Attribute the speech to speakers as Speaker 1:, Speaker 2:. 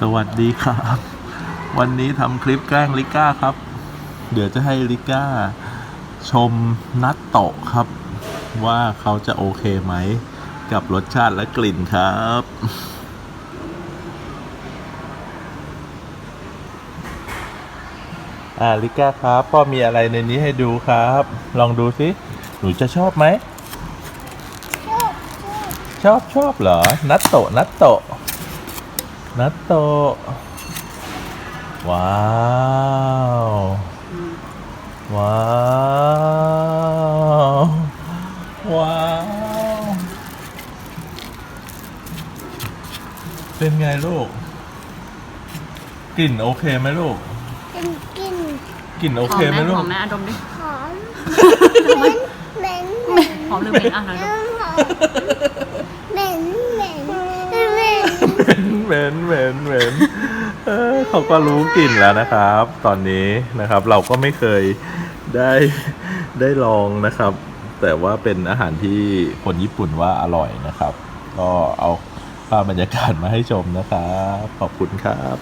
Speaker 1: สวัสดีครับ วันนี้ทำคลิปแกล้งลิก้าครับ เดี๋ยวจะให้ลิก้า ชมนัตโตะครับ ว่าเขาจะโอเคไหม กับรสชาติและกลิ่นครับ อ่าลิก้าครับพ่อมีอะไรในนี้ให้ดูครับ ลองดูสิหนูจะชอบไหม ชอบชอบเหรอ นัตโตะนัตโตะ นัตโตะว้าว ว้าว ว้าว เป็นไงลูก กลิ่นโอเคไหมลูก
Speaker 2: กินกิน
Speaker 1: กลิ่นโอ
Speaker 3: หอ
Speaker 1: เค
Speaker 3: ม
Speaker 1: ไหม
Speaker 3: นะ
Speaker 1: ลู
Speaker 3: ห
Speaker 1: ก
Speaker 3: อมนะอะดมดิ
Speaker 2: หอมเหม็นเหม็นเหม็น
Speaker 3: หอมหรือเหม็นอะหน่อยดม
Speaker 2: เหม็นเหม็นเหม็น
Speaker 1: เหม็นเหม็นเหม็นเออเขาก็รู้กลิ่นแล้วนะครับ ตอนนี้นะครับ เราก็ไม่เคยได้ได้ลองนะครับ แต่ว่าเป็นอาหารที่คนญี่ปุ่นว่าอร่อยนะครับ ก็เอาภาพบรรยากาศมาให้ชมนะครับ ขอบคุณครับ